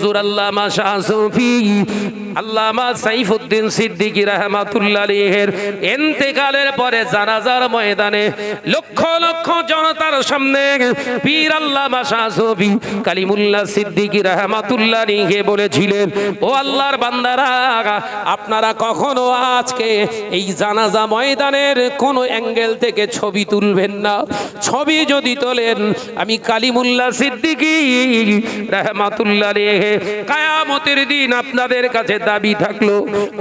হুজুর আল্লামা শাহ সুফি, আল্লামা সাইফুদ্দিন সিদ্দিকী রহমাতুল্লাহ আলাইহির ইন্তেকালের পরে জানাজার ময়দানে লক্ষ লক্ষ জনতার সামনে পীর আল্লামা শাহ সুফি কালিমুল্লাহ সিদ্দিকী রহমাতুল্লাহ আলাইহি বলেছিলেন, ও আল্লাহর বান্দারা, আপনারা কখনো আজকে এই জানাজা ময়দানের কোন অ্যাঙ্গেল থেকে ছবি তুলবেন না? ছবি যদি তোলেন, আমি কালিমুল্লাহ সিদ্দিকী রহমাতুল্লাহ আলাইহি কায়ামতের দিন আপনাদের কাছে দাবি থাকল।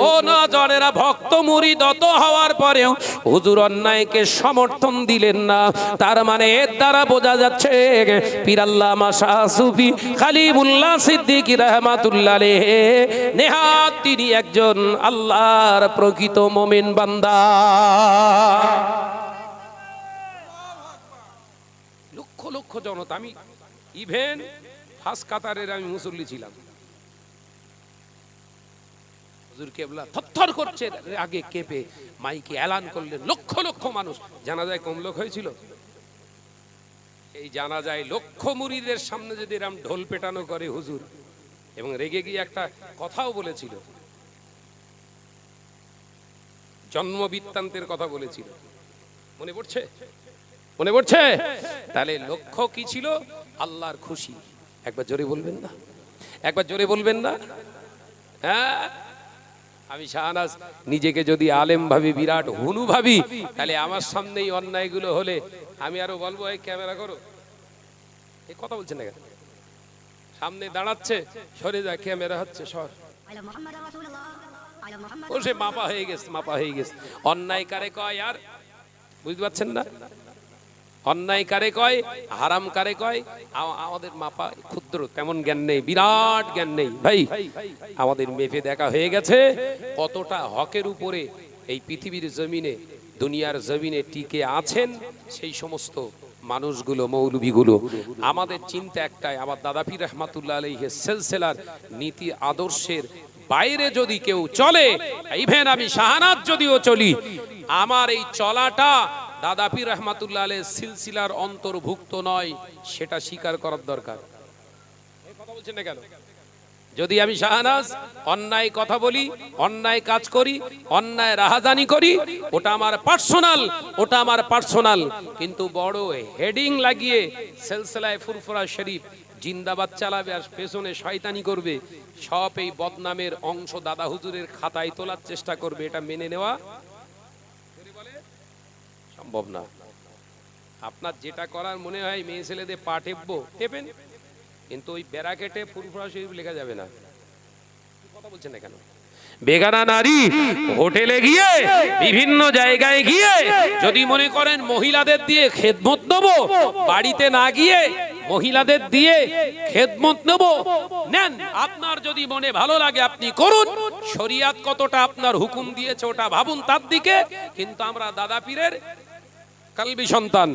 ও নজরেরা ভক্ত মুরিদ, অত হওয়ার পরেও হুজুর অন্যায়কে সমর্থন দিলেন না। তার মানে এর দ্বারা বোঝা যাচ্ছে পিরাল্লামা শাহ সুফি সিদ্দিকী নেহাত তিনি একজন আল্লাহর প্রকৃত মোমেন বান্দা। লক্ষ লক্ষ জনতা, আমি ইভেন ফার্স্ট কাতারের আমি মুসল্লি ছিলাম। হুজুর কেবলা থরথর করছে, আগে কেঁপে মাইকে এলান লক্ষ লক্ষ মানুষ। জানা যায় কম লোক হয়েছিল? এই লক্ষ সামনে যদি ঢোল পেটানো করে হুজুর, এবং রেগে গিয়ে একটা কথাও বলেছিল। জন্ম বৃত্তান্তের কথা বলেছিল। মনে পড়ছে? মনে পড়ছে? তাহলে লক্ষ্য কি ছিল? আল্লাহর খুশি। একবার জোরে বলবেন না? একবার জোরে বলবেন না? হ্যাঁ? আমি শাহনাজ, নিজেকে যদি আলেম ভাবি, বিরাট হুনু ভাবি, তাহলে আমার সামনেই অন্যায়গুলো হলে আমি আরও বলব, এই ক্যামেরা করো। এ কথা বলছেন না সামনে দাঁড়াচ্ছে, সরে যা ক্যামেরা হচ্ছে, সর। ও সে মাপা হয়ে গেছে, মাপা হয়ে গেছে। অন্যায় কারে কয় আর? বুঝতে পারছেন না? অন্যায় কারে কয়, হারাম কারে কয়? আমাদের মাপা ক্ষুদ্র, তেমন জ্ঞান নেই, বিরাট জ্ঞান নেই। ভাই, আমাদের মেপে দেখা হয়ে গেছে, কতটা হকের উপরে এই পৃথিবীর জমিনে, দুনিয়ার জমিনে টিকে আছেন সেই সমস্ত মানুষগুলো, মৌলবীগুলো। আমাদের চিন্তা একটাই, আমার দাদাপীর রহমাতুল্লাহ আলহের সেলসেলার নীতি আদর্শের বাইরে যদি কেউ চলে, ইভেন আমি শাহানাত যদিও চলি, আমার এই চলাটা দাদাপীর রহমাতুল্লাহ আলহ সিলসিলার অন্তর্ভুক্ত নয়, সেটা স্বীকার করার দরকার। যদি আমি শাহনাজ অন্যায় কথা বলি, অন্যায় কাজ করি, অন্যায় রাহাজানি করি, ওটা আমার পার্সোনাল, ওটা আমার পার্সোনাল। কিন্তু বড় হেডিং লাগিয়ে সেলসেলায় ফুরফুরা শরীফ জিন্দাবাদ চালাবে আর পেছনে শয়তানি করবে, সব এই বদনামের অংশ দাদা হুজুরের খাতায় তোলার চেষ্টা করবে, এটা মেনে নেওয়া সম্ভব না। আপনার যেটা করার মনে হয় মেয়ে ছেলেদের পা টেপবো টেপেন কিন্তু ওই ব্যারাকেটে ফুরফুরা শরীফ লেখা যাবে না। কথা বলছেন না কেন বেগানা নারী হোটেলে গিয়ে, বিভিন্ন জায়গায় গিয়ে, যদি মনে করেন মহিলাদের দিয়ে খেদমত নেব, বাড়িতে না গিয়ে মহিলাদের দিয়ে খেদমত নেব, নেন। আপনার যদি মনে ভালো লাগে আপনি করুন। শরিয়াত কতটা আপনার হুকুম দিয়েছে ওটা ভাবুন তার দিকে। কিন্তু আমরা দাদা পীরের কালবি সন্তান।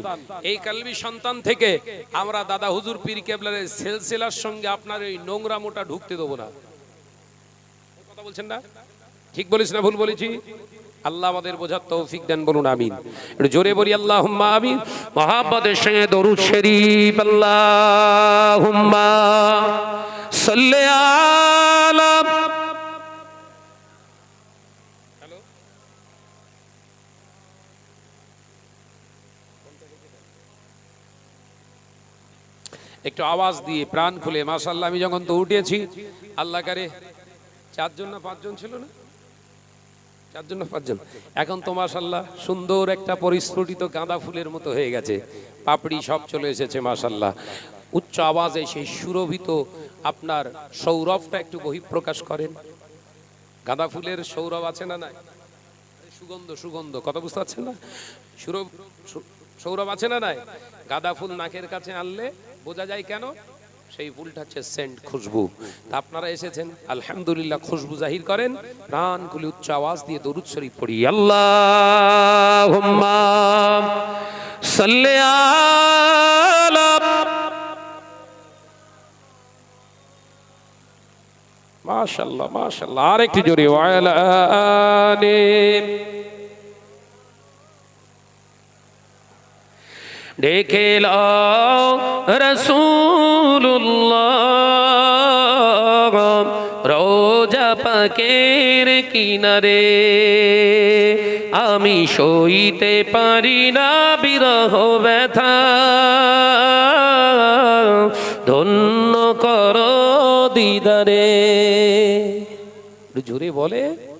এই কালবি সন্তান থেকে আমরা দাদা হুজুর পীর কেবলারের সেলসেলার সঙ্গে আপনার এই নোংরা মোটা ঢুকতে দেবো না। কথা বলছেন না? ঠিক বলিস না, ভুল বলেছি? আল্লাহ আমাদের বোঝার তৌফিক দেন বলুন, আমিন। একটু জোরে বলি আল্লাহ আমিন। মহাব্বতের সঙ্গে দরুদ শরীফ আল্লাহ সাল্লে একটু আওয়াজ দিয়ে প্রাণ খুলে মাশাল্লাহ আমি যখন তো উঠেছি, আল্লাহ কারে, চারজন না পাঁচজন ছিল না? চারজন না পাঁচজন? এখন তো মাশাল্লাহ সুন্দর একটা পরিস্ফুটিত গাঁদা ফুলের মতো হয়ে গেছে, পাপড়ি সব চলে এসেছে মাশাল্লাহ উচ্চ আওয়াজে সেই সুরভিত আপনার সৌরভটা একটু বহিঃপ্রকাশ করেন। গাঁদা ফুলের সৌরভ আছে না নাই? সুগন্ধ সুগন্ধ, কথা বুঝতে পারছেন না? সুরভ সৌরভ আছে না নাই? গাঁদা ফুল নাকের কাছে আনলে বোঝা যায় কেন? সেই ফুলটা হচ্ছে সেন্ট খুশবু। তা আপনারা এসেছেন, আলহামদুলিল্লাহ খুশবু জাহির করেন। প্রাণ খুলে উচ্চ আওয়াজ দিয়ে দরুদ শরীফ পড়ি। আল্লাহ আলা মাশাল্লাহ মাশাল্লাহ আরেকটি জোরে, ওয়ালা আলি ডেকে লাও রসুল্লাহ রোজা পাকের কিনারে। আমি সইতে পারি না বিরহ ব্যথা। ধন্য কর দিদারে। জোরে বলে।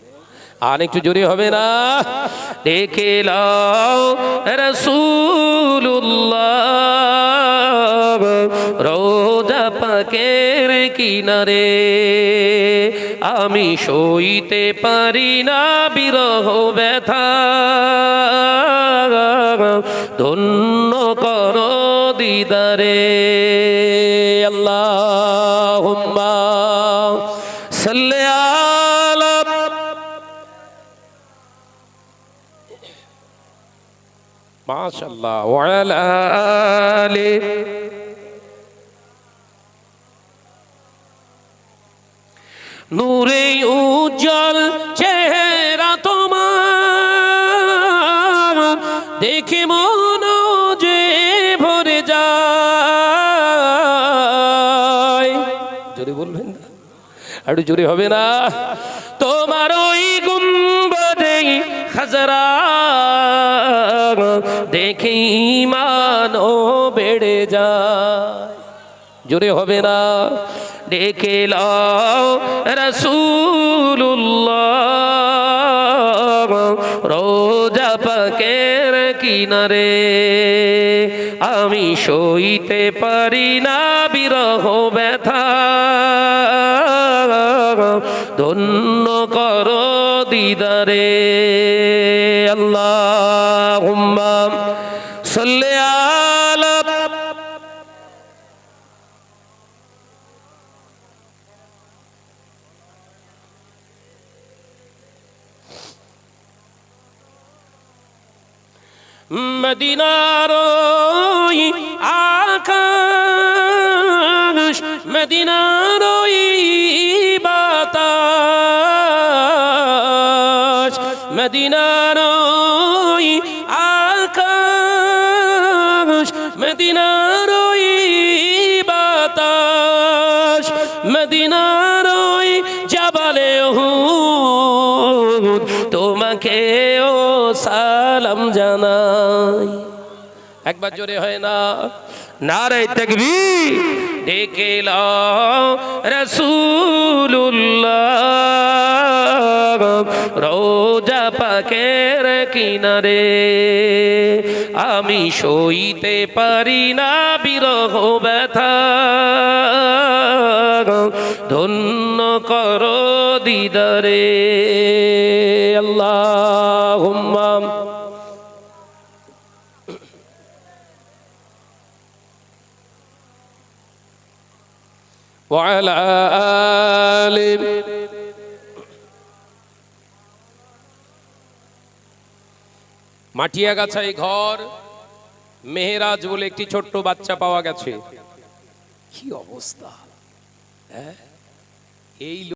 আর একটু জোরে হবে না? দেখে লাও রোজা পাকের কিনারে আমি সইতে পারি না বিরহ ব্যথা। ধন্য কর দিদারে। আল্লাহ মাশাল্লাহ ওয়ালা আলি। নূরে উজ্জ্বল চেহারা তোমার, দেখে মন যে ভরে যায়। জোরে বলবেন না? জোরে হবে না? তোমার ওই গুম্বদে খাজরা দেখে মানো বেড়ে যায় জোরে হবে না ডেকে লাও রসুল্লাহ রোজা পাকের কিনারে আমি সইতে পারি না বিরহ ব্যথা মদিনার আকাশ মদিনার বাতাস মদিনার আকাশ মদিনার সালাম জানাই। একবার জোরে হয় না। নারে তকবি ডেকে লাও রসুল্লাহ রোজা পাকের কিনারে। আমি সইতে পারি না বিরহ ব্যথা। ধন্য কর দিদারে। আল্লাহ وعلى آل মাটিয়াগাছায় ঘর মেহেরাজ বলে একটি ছোট্ট বাচ্চা পাওয়া গেছে কি অবস্থা হ্যাঁ? এই